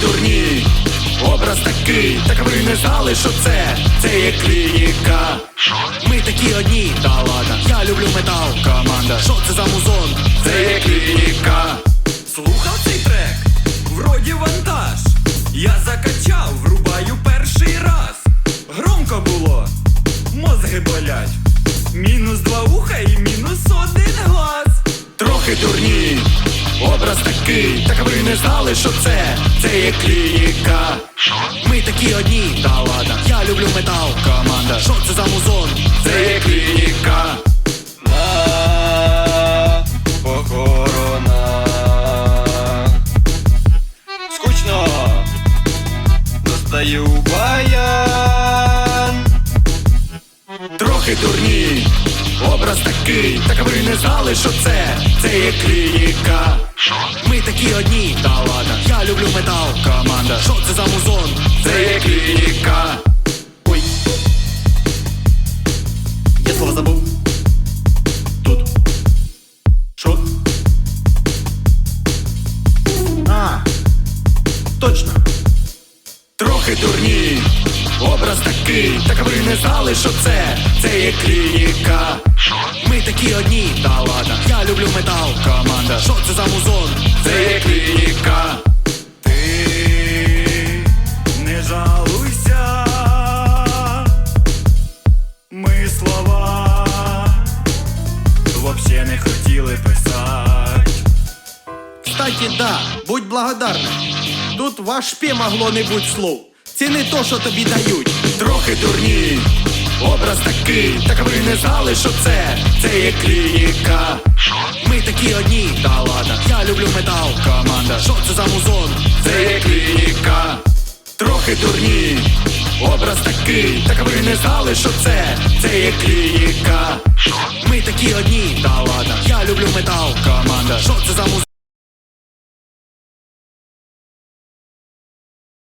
дурні, образ такий, так ви не знали, що це, це є клініка. Ми такі одні, та ладно, я люблю метал, команда. Що це за музон? Це є клініка. Слухав цей трек, вроді вантаж. Я закачав, врубаю перший раз. Громко було, мозги болять. Мінус два уха і мінус один глаз. Трохи дурні, образ такий, так ви не знали, що це, це є клініка. Ми такі одні, та ладно, я люблю метал, команда. Що це за музон? Це є клініка. На похорона. Скучно. Достаю баян. Трохи дурні, образ такий, так ви не знали, що це, це є клініка. Ми такі одні, та ладно, я люблю метал, команда. Що це за музон? Це є клініка. Ой. Я слово забув. Тут. Що? А, точно. Такий, так ви не знали, що це, це є клініка. Ми такі одні, та ладно, я люблю метал, команда. Що це за музон? Це є клініка. Ти не жалуйся. Ми слова вообще не хотіли писати. Кстати, да, будь благодарна. Тут важпе могло не бути слов. Ціни то, що тобі дають. Трохи дурні, образ такий, так ви не знали, що це, це є клініка. Ми такі одні, та ладно, я люблю метал, команда. Що це за музон? Це є клініка. Трохи дурні, образ такий, так ви не знали, що це, це є клініка. Ми такі одні, та ладно, я люблю метал, команда. Що це за музон?